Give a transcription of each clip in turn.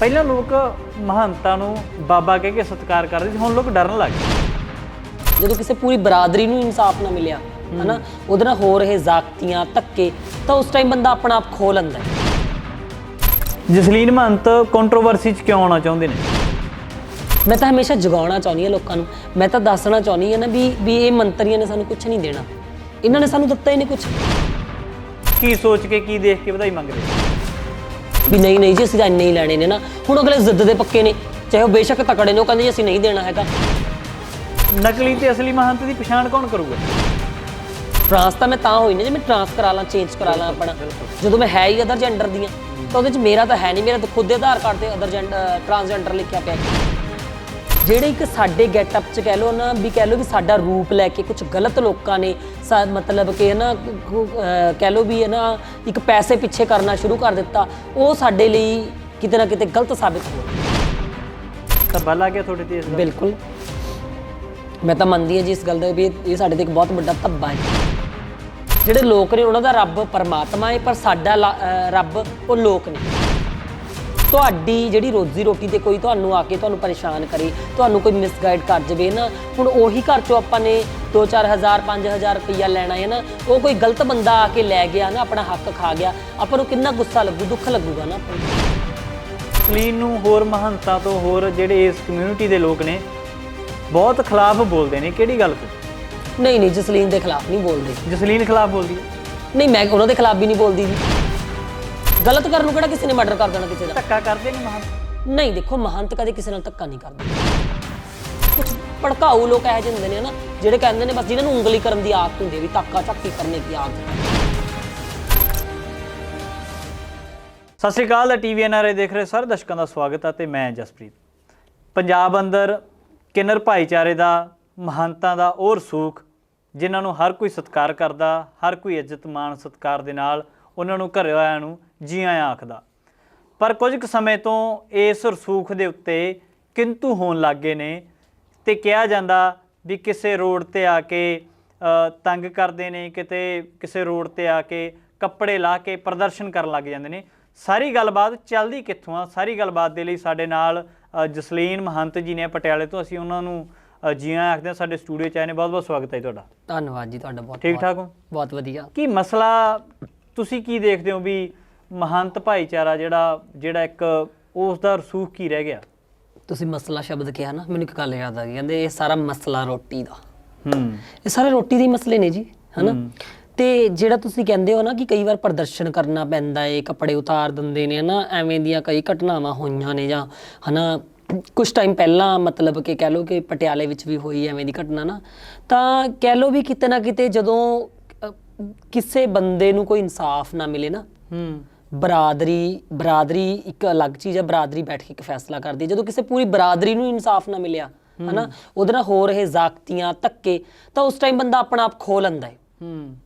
ਪਹਿਲਾਂ ਲੋਕ ਮਹੰਤਾਂ ਨੂੰ ਬਾਬਾ ਕਹਿ ਕੇ ਸਤਿਕਾਰ ਕਰਦੇ ਸੀ ਹੁਣ ਲੋਕ ਡਰਨ ਲੱਗ ਗਏ। ਜਦੋਂ ਕਿਸੇ ਪੂਰੀ ਬਰਾਦਰੀ ਨੂੰ ਇਨਸਾਫ ਨਾ ਮਿਲਿਆ ਹਨਾ ਉਹਦੇ ਨਾਲ ਹੋ ਰਹੇ ਜ਼ਾਕਤੀਆਂ ਧੱਕੇ ਤਾਂ ਉਸ ਟਾਈਮ ਬੰਦਾ ਆਪਣਾ ਆਪ ਖੋ ਲੈਂਦਾ ਜਸਲੀਨ ਮਹੰਤ ਕੰਟਰੋਵਰਸੀ 'ਚ ਕਿਉਂ ਆਉਣਾ ਚਾਹੁੰਦੇ ਨੇ? ਮੈਂ ਤਾਂ ਹਮੇਸ਼ਾ ਜਗਾਉਣਾ ਚਾਹੁੰਦੀ ਹਾਂ ਲੋਕਾਂ ਨੂੰ। ਮੈਂ ਤਾਂ ਦੱਸਣਾ ਚਾਹੁੰਦੀ ਹਾਂ ਨਾ ਵੀ ਵੀ ਇਹ ਮੰਤਰੀਆਂ ਨੇ ਸਾਨੂੰ ਕੁਝ ਨਹੀਂ ਦੇਣਾ। ਇਹਨਾਂ ਨੇ ਸਾਨੂੰ ਦਿੱਤਾ ਹੀ ਨਹੀਂ ਕੁਝ ਕੀ ਸੋਚ ਕੇ ਕੀ ਦੇਖ ਕੇ ਵਧਾਈ ਮੰਗਦੇ? ਵੀ ਨਹੀਂ ਨਹੀਂ ਜੀ ਅਸੀਂ ਤਾਂ ਇੰਨੇ ਹੀ ਲੈਣੇ ਨੇ ਨਾ। ਹੁਣ ਅਗਲੇ ਜ਼ਿੱਦ ਦੇ ਪੱਕੇ ਨੇ। ਚਾਹੇ ਉਹ ਬੇਸ਼ੱਕ ਤਕੜੇ ਨੇ ਉਹ ਕਹਿੰਦੇ ਜੀ ਅਸੀਂ ਨਹੀਂ ਦੇਣਾ ਹੈਗਾ। ਨਕਲੀ ਤੇ ਅਸਲੀ ਮਹੰਤ ਦੀ ਪਛਾਣ ਕੌਣ ਕਰੂਗਾ? ਟਰਾਂਸ ਤਾਂ ਮੈਂ ਤਾਂ ਹੋਈ ਨਾ ਜੇ ਮੈਂ ਟਰਾਂਸ ਕਰਾ ਲਾਂ ਚੇਂਜ ਕਰਾ ਲਾਂ ਆਪਣਾ। ਜਦੋਂ ਮੈਂ ਹੈ ਹੀ ਅਦਰ ਜੈਂਡਰ ਦੀਆਂ ਤਾਂ ਉਹਦੇ ਚ ਮੇਰਾ ਤਾਂ ਹੈ ਨਹੀਂ। ਮੇਰਾ ਤਾਂ ਖੁਦ ਦੇ ਆਧਾਰ ਕਾਰਡ ਤੇ ਅਦਰ ਜੈਂਡਰ ਟਰਾਂਸਜੈਂਡਰ ਲਿਖਿਆ ਪਿਆ ਜਿਹੜੇ ਇੱਕ ਸਾਡੇ ਗੈਟਅਪ ਚ ਕਹਿ ਲਓ ਨਾ ਵੀ ਕਹਿ ਲਓ ਵੀ ਸਾਡਾ ਰੂਪ ਲੈ ਕੇ ਕੁਝ ਗਲਤ ਲੋਕਾਂ ਨੇ ਸਾ- ਮਤਲਬ ਕਿ ਨਾ ਕਹਿ ਲਓ ਵੀ ਹੈ ਨਾ ਇੱਕ ਪੈਸੇ ਪਿੱਛੇ ਕਰਨਾ ਸ਼ੁਰੂ ਕਰ ਦਿੱਤਾ ਉਹ ਸਾਡੇ ਲਈ ਕਿਤੇ ਨਾ ਕਿਤੇ ਗਲਤ ਸਾਬਿਤ ਹੋਇਆ। ਤਾਂ ਬਲ ਆ ਗਿਆ ਤੁਹਾਡੇ ਤੇ ਇਸ ਦਾ? ਬਿਲਕੁਲ। ਮੈਂ ਤਾਂ ਮੰਨਦੀ ਹਾਂ ਜੀ ਇਸ ਗੱਲ ਦਾ ਵੀ ਇਹ- ਸਾਡੇ ਤੇ ਇੱਕ ਬਹੁਤ ਵੱਡਾ ਧੱਬਾ ਹੈ। ਜਿਹੜੇ ਲੋਕ ਨੇ ਉਹਨਾਂ ਦਾ ਰੱਬ ਪਰਮਾਤਮਾ ਹੈ ਪਰ ਸਾਡਾ ਲਾ- ਰੱਬ ਉਹ ਲੋਕ ਨੇ। ਤੁਹਾਡੀ ਜਿਹੜੀ ਰੋਜ਼ੀ ਰੋਟੀ ਤੇ ਕੋਈ ਤੁਹਾਨੂੰ ਆ ਕੇ ਤੁਹਾਨੂੰ ਪਰੇਸ਼ਾਨ ਕਰੇ ਤੁਹਾਨੂੰ ਕੋਈ ਮਿਸਗਾਈਡ ਕਰ ਜਵੇ ਨਾ ਹੁਣ ਉਹੀ ਘਰ ਚੋਂ ਆਪਾਂ ਨੇ 2-4000 5000 ਰੁਪਈਆ ਲੈਣਾ ਹੈ ਨਾ ਉਹ ਕੋਈ ਗਲਤ ਬੰਦਾ ਆ ਕੇ ਲੈ ਗਿਆ ਨਾ ਆਪਣਾ ਹੱਕ ਖਾ ਗਿਆ। ਆਪਾਂ ਨੂੰ ਕਿੰਨਾ ਗੁੱਸਾ ਲੱਗੂ ਦੁੱਖ ਲੱਗੂਗਾ ਨਾ ਆਪਾਂ ਨੂੰ ਜਸਲੀਨ ਨੂੰ ਹੋਰ ਮਹੰਤਾਂ ਤੋਂ ਹੋਰ ਜਿਹੜੇ ਇਸ ਕਮਿਊਨਿਟੀ ਦੇ ਲੋਕ ਨੇ ਬਹੁਤ ਖਿਲਾਫ ਬੋਲਦੇ ਨੇ। ਕਿਹੜੀ ਗੱਲ ਤੋਂ ਨਹੀਂ ਨਹੀਂ ਜਸਲੀਨ ਦੇ ਖਿਲਾਫ ਨਹੀਂ ਬੋਲਦੇ। ਜਸਲੀਨ ਖਿਲਾਫ ਬੋਲਦੀ ਹੈ। ਨਹੀਂ ਮੈਂ ਉਹਨਾਂ ਦੇ ਖਿਲਾਫ ਵੀ ਨਹੀਂ ਬੋਲਦੀ ਜੀ। ਗਲਤ ਕਰਨ ਨੂੰ ਕਿਹੜਾ ਕਿਸੇ ਨੇ ਮਰਡਰ ਕਰ ਦੇਣਾ ਕਿਸੇ ਦਾ? ਧੱਕਾ ਕਰਦੇ ਨੇ ਮਹੰਤ ਨਹੀਂ ਦੇਖੋ ਮਹੰਤ ਕਦੇ ਕਿਸੇ ਨਾਲ ਧੱਕਾ ਨਹੀਂ ਕਰਦੇ। ਕੁਝ ਭੜਕਾਊ ਲੋਕ ਇਹੋ ਜਿਹੇ ਹੁੰਦੇ ਨੇ ਨਾ ਜਿਹੜੇ ਕਹਿੰਦੇ ਨੇ ਬਸ ਜਿਹਨਾਂ ਨੂੰ ਉਂਗਲੀ ਕਰਨ ਦੀ ਆਦਤ ਹੁੰਦੀ ਹੈ ਵੀ ਧੱਕਾ ਚੱਕੀ ਕਰਨੇ ਦੀ ਆਦਤ। ਸਤਿ ਸ਼੍ਰੀ ਅਕਾਲ ਟੀਵੀ ਐਨਆਰਏ ਦੇਖ ਰਹੇ ਸਾਰੇ ਦਰਸ਼ਕਾਂ ਦਾ ਸਵਾਗਤ ਹੈ ਤੇ ਮੈਂ ਜਸਪ੍ਰੀਤ। ਪੰਜਾਬ ਅੰਦਰ ਕਿੰਨਰ ਭਾਈਚਾਰੇ ਦਾ ਮਹੰਤਾਂ ਦਾ ਔਰ ਸੂਖ ਜਿਨ੍ਹਾਂ ਨੂੰ ਹਰ ਕੋਈ ਸਤਿਕਾਰ ਕਰਦਾ ਹਰ ਕੋਈ ਇੱਜ਼ਤ ਮਾਣ ਸਤਿਕਾਰ ਦੇ ਨਾਲ ਉਹਨਾਂ ਨੂੰ ਘਰੇ ਆਇਆਂ ਨੂੰ ਜੀ ਆਇਆਂ ਆਖਦਾ। ਪਰ ਕੁਝ ਕੁ ਸਮੇਂ ਤੋਂ ਇਸ ਰਸੂਖ ਦੇ ਉੱਤੇ ਕਿੰਤੂ ਹੋਣ ਲੱਗੇ ਨੇ ਤੇ ਕਿਹਾ ਜਾਂਦਾ ਵੀ ਕਿਸੇ ਰੋਡ ਤੇ ਆ ਕੇ ਤੰਗ ਕਰਦੇ ਨੇ ਕਿਤੇ ਕਿਸੇ ਰੋਡ ਤੇ ਆ ਕੇ ਕੱਪੜੇ ਲਾ ਕੇ ਪ੍ਰਦਰਸ਼ਨ ਕਰਨ ਲੱਗ ਜਾਂਦੇ ਨੇ। ਸਾਰੀ ਗੱਲਬਾਤ ਚੱਲਦੀ ਕਿੱਥੋਂ ਆ? ਸਾਰੀ ਗੱਲਬਾਤ ਦੇ ਲਈ ਸਾਡੇ ਨਾਲ ਜਸਲੀਨ ਮਹੰਤ ਜੀ ਨੇ ਪਟਿਆਲੇ ਤੋਂ। ਅਸੀਂ ਉਹਨਾਂ ਨੂੰ ਜੀ ਆਇਆਂ ਆਖਦੇ ਹਾਂ। ਸਾਡੇ ਸਟੂਡੀਓ ਚ ਆਏ ਨੇ। ਬਹੁਤ ਬਹੁਤ ਸਵਾਗਤ ਹੈ ਤੁਹਾਡਾ। ਧੰਨਵਾਦ ਜੀ ਤੁਹਾਡਾ। ਬਹੁਤ ਠੀਕ ਠਾਕ ਹੋ? ਬਹੁਤ ਵਧੀਆ। ਕੀ ਮਸਲਾ ਤੁਸੀਂ ਕੀ ਦੇਖਦੇ ਹੋ ਵੀ ਮਹੰਤ ਭਾਈਚਾਰਾ ਜਿਹੜਾ ਜਿਹੜਾ ਇੱਕ ਉਸ ਦਾ ਰਸੂਖ ਕੀ ਰਹਿ ਗਿਆ? ਤੁਸੀਂ ਮਸਲਾ ਸ਼ਬਦ ਕਿਹਾ ਨਾ ਮੈਨੂੰ ਇੱਕ ਗੱਲ ਯਾਦ ਆ ਗਈ ਕਹਿੰਦੇ ਇਹ ਸਾਰਾ ਮਸਲਾ ਰੋਟੀ ਦਾ। ਹੂੰ। ਇਹ ਸਾਰੇ ਰੋਟੀ ਦੇ ਮਸਲੇ ਨੇ ਜੀ ਹਨਾ? ਤੇ ਜਿਹੜਾ ਤੁਸੀਂ ਕਹਿੰਦੇ ਹੋ ਨਾ ਕਿ ਕਈ ਵਾਰ ਪ੍ਰਦਰਸ਼ਨ ਕਰਨਾ ਪੈਂਦਾ ਏ ਕੱਪੜੇ ਉਤਾਰ ਦਿੰਦੇ ਨੇ ਹਨਾ? ਐਵੇਂ ਦੀਆਂ ਕਈ ਘਟਨਾਵਾਂ ਹੋਈਆਂ ਨੇ ਜਾਂ ਹਨਾ? ਕੁਝ ਟਾਈਮ ਪਹਿਲਾਂ ਮਤਲਬ ਕਿ ਕਹਿ ਲਓ ਕਿ ਪਟਿਆਲੇ ਵਿੱਚ ਵੀ ਹੋਈ ਐਵੇਂ ਦੀ ਘਟਨਾ ਨਾ ਤਾਂ ਕਹਿ ਲਓ ਵੀ ਕਿਤੇ ਨਾ ਕਿਤੇ ਜਦੋਂ ਕਿਸੇ ਬੰਦੇ ਨੂੰ ਕੋਈ ਇਨਸਾਫ ਨਾ ਮਿਲੇ ਨਾ ਹੂੰ। ਬਰਾਦਰੀ ਬਰਾਦਰੀ ਇੱਕ ਅਲੱਗ ਚੀਜ਼ ਹੈ ਬਰਾਦਰੀ ਬੈਠ ਕੇ ਇੱਕ ਫੈਸਲਾ ਕਰਦੀ ਹੈ। ਜਦੋਂ ਕਿਸੇ ਪੂਰੀ ਬਰਾਦਰੀ ਨੂੰ ਇਨਸਾਫ ਨਾ ਮਿਲਿਆ ਹਨਾ ਉਹਦੇ ਨਾਲ ਹੋ ਰਹੇ ਜ਼ਾਕਤੀਆਂ ਧੱਕੇ ਤਾਂ ਉਸ ਟਾਈਮ ਬੰਦਾ ਆਪਣਾ ਆਪ ਖੋ ਲੈਂਦਾ ਹੈ। ਹੂੰ।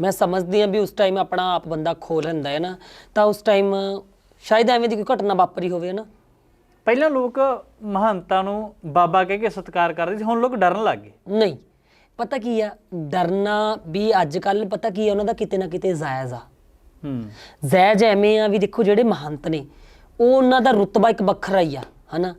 ਮੈਂ ਸਮਝਦੀ ਹਾਂ ਵੀ ਉਸ ਟਾਈਮ ਆਪਣਾ ਆਪ ਬੰਦਾ ਖੋ ਲੈਂਦਾ ਹੈ ਨਾ ਤਾਂ ਉਸ ਟਾਈਮ ਸ਼ਾਇਦ ਐਵੇਂ ਦੀ ਕੋਈ ਘਟਨਾ ਵਾਪਰੀ ਹੋਵੇ ਨਾ ਪਹਿਲਾਂ ਲੋਕ ਮਹੰਤਾਂ ਨੂੰ ਬਾਬਾ ਕਹਿ ਕੇ ਸਤਿਕਾਰ ਕਰਦੇ ਸੀ ਹੁਣ ਲੋਕ ਡਰਨ ਲੱਗ ਗਏ। ਨਹੀਂ ਪਤਾ ਕੀ ਆ ਡਰਨਾ ਵੀ ਅੱਜ ਕੱਲ ਪਤਾ ਕੀ ਆ ਉਹਨਾਂ ਦਾ ਕਿਤੇ ਨਾ ਕਿਤੇ ਜਾਇਜ਼ ਆ। ਹੂੰ। ਜ਼ੈਜ ਐਵੇਂ ਆ ਵੀ ਦੇਖੋ ਜਿਹੜੇ ਮਹੰਤ ਨੇ, ਉਹ ਉਹਨਾਂ ਦਾ ਰੁਤਬਾ ਇੱਕ ਵੱਖਰਾ ਹੀ ਆ, ਹਨਾ?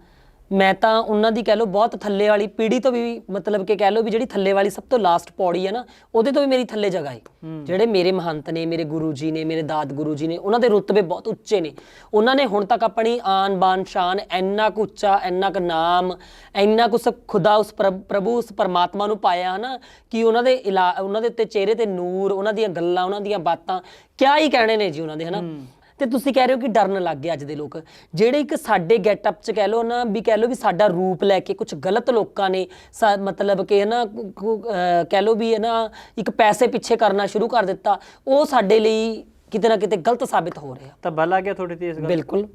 ਮੈਂ ਤਾਂ ਉਹਨਾਂ ਦੀ ਕਹਿ ਲਓ ਬਹੁਤ ਥੱਲੇ ਵਾਲੀ ਪੀੜ੍ਹੀ ਤੋਂ ਵੀ ਮਤਲਬ ਕਿ ਕਹਿ ਲਓ ਵੀ ਜਿਹੜੀ ਥੱਲੇ ਵਾਲੀ ਸਭ ਤੋਂ ਲਾਸਟ ਪੌੜੀ ਹੈ ਨਾ ਉਹਦੇ ਤੋਂ ਵੀ ਮੇਰੀ ਥੱਲੇ ਜਗ੍ਹਾ ਹੈ। ਜਿਹੜੇ ਮੇਰੇ ਮਹੰਤ ਨੇ ਮੇਰੇ ਗੁਰੂ ਜੀ ਨੇ ਮੇਰੇ ਦਾਦ ਗੁਰੂ ਜੀ ਨੇ ਉਹਨਾਂ ਦੇ ਰੁਤਬੇ ਬਹੁਤ ਉੱਚੇ ਨੇ। ਉਹਨਾਂ ਨੇ ਹੁਣ ਤੱਕ ਆਪਣੀ ਆਨ ਬਾਨ ਸ਼ਾਨ ਇੰਨਾ ਕੁ ਉੱਚਾ ਇੰਨਾ ਕੁ ਨਾਮ ਇੰਨਾ ਕੁ ਸ- ਖੁਦਾ ਉਸ ਪ੍ਰਭ- ਉਸ ਪਰਮਾਤਮਾ ਨੂੰ ਪਾਇਆ ਹਨਾ ਕਿ ਉਹਨਾਂ ਦੇ ਉਹਨਾਂ ਦੇ ਉੱਤੇ ਚਿਹਰੇ ਤੇ ਨੂਰ ਉਹਨਾਂ ਦੀਆਂ ਗੱਲਾਂ ਉਹਨਾਂ ਦੀਆਂ ਬਾਤਾਂ ਕਿਆ ਹੀ ਕਹਿਣੇ ਨੇ ਜੀ ਉਹਨਾਂ ਦੇ ਹਨਾ। ਤੇ ਤੁਸੀਂ ਕਹਿ ਰਹੇ ਹੋ ਕਿ ਡਰਨ ਲੱਗ ਗਏ ਅੱਜ ਦੇ ਲੋਕ। ਜਿਹੜੇ ਇੱਕ ਸਾਡੇ ਗੈਟਅਪ ਚ ਕਹਿ ਲਓ ਨਾ ਵੀ ਕਹਿ ਲਓ ਵੀ ਸਾਡਾ ਰੂਪ ਲੈ ਕੇ ਕੁਝ ਗਲਤ ਲੋਕਾਂ ਨੇ ਮਤਲਬ ਕਿ ਨਾ ਕਹਿ ਲਓ ਵੀ ਨਾ ਇੱਕ ਪੈਸੇ ਪਿੱਛੇ ਕਰਨਾ ਸ਼ੁਰੂ ਕਰ ਦਿੱਤਾ ਉਹ ਸਾਡੇ ਲਈ ਕਿਤੇ ਨਾ ਕਿਤੇ ਗਲਤ ਸਾਬਿਤ ਹੋ ਰਿਹਾ। ਤਾਂ ਬਲ ਆ ਗਿਆ ਤੁਹਾਡੇ ਤੇ ਇਸ ਗੱਲ ਬਿਲਕੁਲ।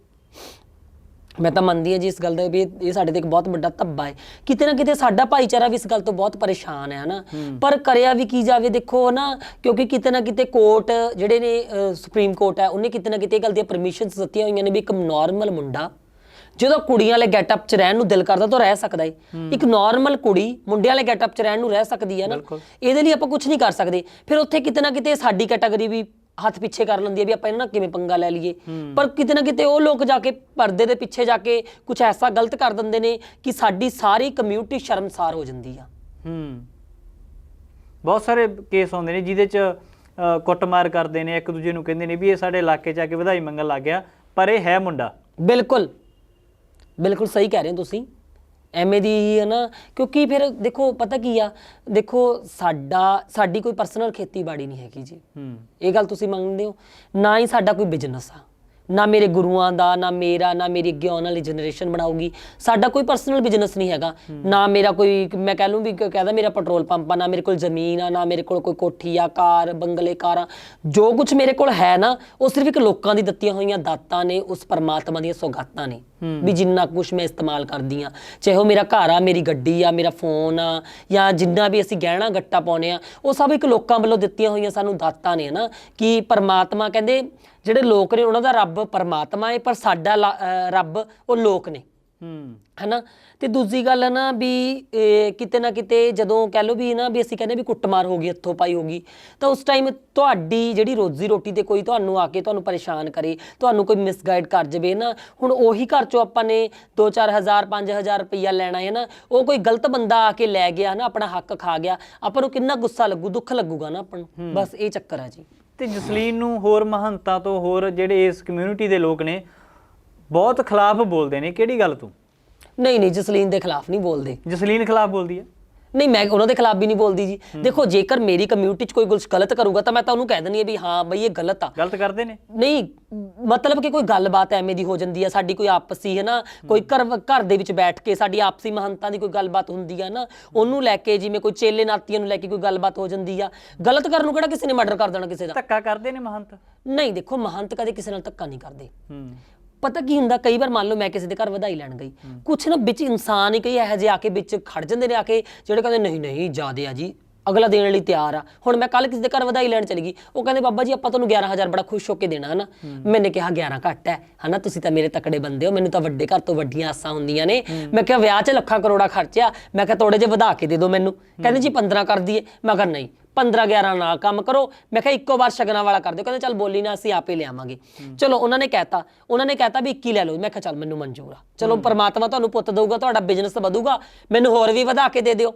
ਮੈਂ ਤਾਂ ਮੰਨਦੀ ਹਾਂ ਜੀ ਇਸ ਗੱਲ ਦਾ ਵੀ ਇਹ ਸਾਡੇ ਤੇ ਇੱਕ ਬਹੁਤ ਵੱਡਾ ਧੱਬਾ ਹੈ। ਕਿਤੇ ਨਾ ਕਿਤੇ ਸਾਡਾ ਭਾਈਚਾਰਾ ਵੀ ਇਸ ਗੱਲ ਤੋਂ ਬਹੁਤ ਪਰੇਸ਼ਾਨ ਹੈ ਹਨਾ? ਪਰ ਕਰਿਆ ਵੀ ਕੀ ਜਾਵੇ ਦੇਖੋ ਨਾ ਕਿਉਂਕਿ ਕਿਤੇ ਨਾ ਕਿਤੇ ਕੋਰਟ ਜਿਹੜੇ ਨੇ ਸੁਪਰੀਮ ਕੋਰਟ ਹੈ ਉਹਨੇ ਕਿਤੇ ਨਾ ਕਿਤੇ ਇਹ ਗੱਲ ਦੀਆਂ ਪਰਮਿਸ਼ਨਸ ਦਿੱਤੀਆਂ ਹੋਈਆਂ ਨੇ ਵੀ ਇੱਕ ਨਾਰਮਲ ਮੁੰਡਾ ਜਦੋਂ ਕੁੜੀਆਂ ਵਾਲੇ ਗੈਟਅਪ 'ਚ ਰਹਿਣ ਨੂੰ ਦਿਲ ਕਰਦਾ ਤਾਂ ਰਹਿ ਸਕਦਾ ਹੈ। ਇੱਕ ਨਾਰਮਲ ਕੁੜੀ ਮੁੰਡਿਆਂ ਵਾਲੇ ਗੈਟਅਪ 'ਚ ਰਹਿਣ ਨੂੰ ਰਹਿ ਸਕਦੀ ਹੈ ਨਾ। ਇਹਦੇ ਲਈ ਆਪਾਂ ਕੁਝ ਨਹੀਂ ਕਰ ਸਕਦੇ। ਫਿਰ ਉੱਥੇ ਕਿਤੇ ਨਾ ਕਿਤੇ ਸਾਡੀ ਕੈਟਾਗਰੀ ਵੀ ਹੱਥ ਪਿੱਛੇ ਕਰ ਲੈਂਦੀ ਹੈ ਵੀ ਆਪਾਂ ਇਹਨਾਂ ਨਾਲ ਕਿਵੇਂ ਪੰਗਾ ਲੈ ਲਈਏ। ਪਰ ਕਿਤੇ ਨਾ ਕਿਤੇ ਉਹ ਲੋਕ ਜਾ ਕੇ ਪਰਦੇ ਦੇ ਪਿੱਛੇ ਜਾ ਕੇ ਕੁਝ ਐਸਾ ਗਲਤ ਕਰ ਦਿੰਦੇ ਨੇ ਕਿ ਸਾਡੀ ਸਾਰੀ ਕਮਿਊਨਿਟੀ ਸ਼ਰਮਸਾਰ ਹੋ ਜਾਂਦੀ ਆ। ਹੂੰ। ਬਹੁਤ ਸਾਰੇ ਕੇਸ ਆਉਂਦੇ ਨੇ ਜਿਹਦੇ ਚ ਅ, ਕੁੱਟਮਾਰ ਕਰਦੇ ਨੇ ਇੱਕ ਦੂਜੇ ਨੂੰ ਕਹਿੰਦੇ ਨੇ ਵੀ ਇਹ ਸਾਡੇ ਇਲਾਕੇ ਚ ਆ ਕੇ ਵਧਾਈ ਮੰਗਣ ਲੱਗ ਗਿਆ ਪਰ ਇਹ ਹੈ ਮੁੰਡਾ। ਬਿਲਕੁਲ। ਬਿਲਕੁਲ ਸਹੀ ਕਹਿ ਰਹੇ ਹੋ ਤੁਸੀਂ। ਐਵੇਂ ਦੀ ਹੀ ਹੈ ਨਾ ਕਿਉਂਕਿ ਫਿਰ ਦੇਖੋ ਪਤਾ ਕੀ ਆ ਦੇਖੋ ਸਾਡਾ ਸਾਡੀ ਕੋਈ ਪਰਸਨਲ ਖੇਤੀਬਾੜੀ ਨਹੀਂ ਹੈਗੀ ਜੀ। ਹੂੰ। ਇਹ ਗੱਲ ਤੁਸੀਂ ਮੰਨਦੇ ਹੋ ਨਾ ਹੀ ਸਾਡਾ ਕੋਈ ਬਿਜ਼ਨਸ ਆ ਨਾ ਮੇਰੇ ਗੁਰੂਆਂ ਦਾ ਨਾ ਮੇਰਾ ਨਾ ਮੇਰੀ ਅੱਗੇ ਆਉਣ ਵਾਲੀ ਜਨਰੇਸ਼ਨ ਬਣਾਊਗੀ। ਸਾਡਾ ਕੋਈ ਪਰਸਨਲ ਬਿਜ਼ਨਸ ਨਹੀਂ ਹੈਗਾ। ਨਾ ਮੇਰਾ ਕੋਈ ਮੈਂ ਕਹਿ ਲੂੰ ਵੀ ਕਹਿੰਦਾ ਮੇਰਾ ਪੈਟਰੋਲ ਪੰਪ ਆ ਨਾ ਮੇਰੇ ਕੋਲ ਜ਼ਮੀਨ ਆ ਨਾ ਮੇਰੇ ਕੋਲ ਕੋਈ ਕੋਠੀ ਆ ਕਾਰ ਬੰਗਲੇ ਕਾਰਾਂ ਜੋ ਕੁਝ ਮੇਰੇ ਕੋਲ ਹੈ ਨਾ ਉਹ ਸਿਰਫ ਇੱਕ ਲੋਕਾਂ ਦੀ ਦਿੱਤੀਆਂ ਹੋਈਆਂ ਦਾਤਾਂ ਨੇ ਉਸ ਪਰਮਾਤਮਾ ਦੀਆਂ ਸੌਗਾਤਾਂ ਨੇ। ਵੀ ਜਿੰਨਾ ਕੁਝ ਮੈਂ ਇਸਤੇਮਾਲ ਕਰਦੀ ਆ ਚਾਹੇ ਉਹ ਮੇਰਾ ਘਰ ਆ, ਮੇਰੀ ਗੱਡੀ ਆ, ਮੇਰਾ ਫੋਨ ਆ, ਜਾਂ ਜਿੰਨਾ ਵੀ ਅਸੀਂ ਗਹਿਣਾ ਗੱਟਾ ਪਾਉਨੇ ਆ ਉਹ ਸਭ ਇੱਕ ਲੋਕਾਂ ਵੱਲੋਂ ਦਿੱਤੀਆਂ ਹੋਈਆਂ ਸਾਨੂੰ ਦਾਤਾਂ ਨੇ ਨਾ, ਕਿ ਪਰਮਾਤਮਾ ਕਹਿੰਦੇ ਜਿਹੜੇ ਲੋਕ ਨੇ, ਉਹਨਾਂ ਦਾ ਰੱਬ ਪਰਮਾਤਮਾ ਹੈ ਪਰ ਸਾਡਾ ਲਾ- ਰੱਬ ਉਹ ਲੋਕ ਨੇ। ਹੂੰ ਹਨਾ? ਤੇ ਦੂਜੀ ਗੱਲ ਹੈ ਨਾ ਵੀ ਇਹ ਕਿਤੇ ਨਾ ਕਿਤੇ ਜਦੋਂ ਕਹਿ ਲਓ ਵੀ ਨਾ ਵੀ ਅਸੀਂ ਕਹਿੰਦੇ ਵੀ ਕੁੱਟਮਾਰ ਹੋ ਗਈ ਹੱਥੋਂ ਪਾਈ ਹੋ ਗਈ ਤਾਂ ਉਸ ਟਾਈਮ ਤੁਹਾਡੀ ਜਿਹੜੀ ਰੋਜ਼ੀ ਰੋਟੀ ਤੇ ਕੋਈ ਤੁਹਾਨੂੰ ਆ ਕੇ ਤੁਹਾਨੂੰ ਪਰੇਸ਼ਾਨ ਕਰੇ ਤੁਹਾਨੂੰ ਕੋਈ ਮਿਸਗਾਈਡ ਕਰ ਜਵੇ ਨਾ ਹੁਣ ਉਹੀ ਘਰ ਚੋਂ ਆਪਾਂ ਨੇ 2-4000 5000 ਰੁਪਈਆ ਲੈਣਾ ਹੈ ਨਾ ਉਹ ਕੋਈ ਗਲਤ ਬੰਦਾ ਆ ਕੇ ਲੈ ਗਿਆ ਨਾ ਆਪਣਾ ਹੱਕ ਖਾ ਗਿਆ ਆਪਾਂ ਨੂੰ ਕਿੰਨਾ ਗੁੱਸਾ ਲੱਗੂ ਦੁੱਖ ਲੱਗੂਗਾ ਨਾ ਆਪਾਂ ਨੂੰ? ਬਸ ਇਹ ਚੱਕਰ ਹੈ ਜੀ। ਤੇ ਜਸਲੀਨ ਨੂੰ ਹੋਰ ਮਹੰਤਾਂ ਤੋਂ ਹੋਰ ਜਿਹੜੇ ਇਸ ਕਮਿਊਨਿਟੀ ਦੇ ਲੋਕ ਨੇ ਬਹੁਤ ਖਿਲਾਫ ਬੋਲਦੇ ਨੇ ਕਿਹੜੀ ਗੱਲ ਤੋਂ? ਨਹੀਂ ਨਹੀਂ ਜਸਲੀਨ ਦੇ ਖਿਲਾਫ ਨਹੀਂ ਬੋਲਦੇ। ਜਸਲੀਨ ਖਿਲਾਫ ਬੋਲਦੀ ਹੈ ਨਹੀਂ ਮੈਂ ਉਹਨਾਂ ਦੇ ਖਿਲਾਫ ਵੀ ਨਹੀਂ ਬੋਲਦੀ ਜੀ। ਦੇਖੋ ਜੇਕਰ ਮੇਰੀ ਕਮਿਊਨਿਟੀ 'ਚ ਕੋਈ ਕੁਝ ਗਲਤ ਕਰੂਗਾ ਤਾਂ ਮੈਂ ਤਾਂ ਉਹਨੂੰ ਕਹਿ ਦਿੰਦੀ ਹਾਂ ਵੀ ਹਾਂ ਬਈ ਇਹ ਗਲਤ ਆ। ਗਲਤ ਕਰਦੇ ਨੇ? ਨਹੀਂ ਮਤਲਬ ਕਿ ਕੋਈ ਗੱਲਬਾਤ ਐਵੇਂ ਦੀ ਹੋ ਜਾਂਦੀ ਹੈ ਸਾਡੀ ਕੋਈ ਆਪਸੀ ਹੈ ਨਾ ਕੋਈ ਘਰ ਘਰ ਦੇ ਵਿੱਚ ਬੈਠ ਕੇ ਸਾਡੀ ਆਪਸੀ ਮਹੰਤਾਂ ਦੀ ਕੋਈ ਗੱਲਬਾਤ ਹੁੰਦੀ ਹੈ ਨਾ ਉਹਨੂੰ ਲੈ ਕੇ ਜਿਵੇਂ ਕੋਈ ਚੇਲੇ ਨਾਤੀਆਂ ਨੂੰ ਲੈ ਕੇ ਕੋਈ ਗੱਲਬਾਤ ਹੋ ਜਾਂਦੀ ਆ ਗਲਤ ਕਰਨ ਨੂੰ ਕਿਹੜਾ ਕਿਸੇ ਨੇ ਮਰਡਰ ਕਰ ਦੇਣਾ ਕਿਸੇ ਦਾ? ਧੱਕਾ ਕਰਦੇ ਨੇ ਮਹੰਤ? ਨਹੀਂ ਦੇਖੋ ਮਹੰਤ ਕਦੇ ਕਿਸੇ ਨਾਲ ਧੱਕਾ ਨਹੀਂ ਕਰਦੇ। ਪਤਾ ਕੀ ਹੁੰਦਾ ਕਈ ਵਾਰ ਮੰਨ ਲਓ ਮੈਂ ਕਿਸੇ ਦੇ ਘਰ ਵਧਾਈ ਲੈਣ ਗਈ। ਕੁਛ ਨਾ ਵਿੱਚ ਇਨਸਾਨ ਹੀ ਕਈ ਇਹੋ ਜਿਹੇ ਆ ਕੇ ਵਿੱਚ ਖੜ ਜਾਂਦੇ ਨੇ ਆ ਕੇ ਜਿਹੜੇ ਕਹਿੰਦੇ ਨਹੀਂ ਨਹੀਂ ਜ਼ਿਆਦੇ ਆ ਜੀ ਅਗਲਾ ਦੇਣ ਲਈ ਤਿਆਰ ਆ। ਹੁਣ ਮੈਂ ਕੱਲ ਕਿਸੇ ਦੇ ਘਰ ਵਧਾਈ ਲੈਣ ਚਲੀ ਗਈ ਉਹ ਕਹਿੰਦੇ ਬਾਬਾ ਜੀ ਆਪਾਂ ਤੁਹਾਨੂੰ 11000 ਬੜਾ ਖੁਸ਼ ਹੋ ਕੇ ਦੇਣਾ ਹਨਾ? ਮੈਨੇ ਕਿਹਾ 11 ਘੱਟ ਹੈ ਹਨਾ? ਤੁਸੀਂ ਤਾਂ ਮੇਰੇ ਤਕੜੇ ਬੰਦੇ ਹੋ ਮੈਨੂੰ ਤਾਂ ਵੱਡੇ ਘਰ ਤੋਂ ਵੱਡੀਆਂ ਆਸਾਂ ਹੁੰਦੀਆਂ ਨੇ। ਮੈਂ ਕਿਹਾ ਵਿਆਹ 'ਚ ਲੱਖਾਂ ਕਰੋੜਾ ਖਰਚਿਆ ਮੈਂ ਕਿਹਾ ਥੋੜੇ ਜਿਹਾ ਵਧਾ ਕੇ ਦੇ ਦਿਓ ਮੈਨੂੰ। ਕਹਿੰਦੇ ਜੀ 15 ਕਰ ਦਈਏ। ਮੈਂ ਕਿਹਾ ਨਹੀਂ 15 11 ਨਾਲ ਕੰਮ ਕਰੋ। ਮੈਂ ਕਿਹਾ ਇੱਕੋ ਵਾਰ ਸ਼ਗਨਾਂ ਵਾਲਾ ਕਰ ਦਿਓ। ਕਹਿੰਦੇ ਚੱਲ ਬੋਲੀ ਨਾ ਅਸੀਂ ਆਪੇ ਲਿਆਵਾਂਗੇ। ਚਲੋ ਉਹਨਾਂ ਨੇ ਕਹਿਤਾ। ਉਹਨਾਂ ਨੇ ਕਹਿਤਾ ਵੀ 21 ਲੈ ਲਓ। ਮੈਂ ਕਿਹਾ ਚੱਲ ਮੈਨੂੰ ਮਨਜ਼ੂਰ ਆ। ਚਲੋ ਪਰਮਾਤਮਾ ਤੁਹਾਨੂੰ ਪੁੱਤ ਦਊਗਾ ਤੁਹਾਡਾ ਬਿਜ਼ਨਸ ਵਧੂਗਾ। ਮੈਨੂੰ ਹੋਰ ਵੀ ਵਧਾ ਕੇ ਦੇ ਦਿਓ।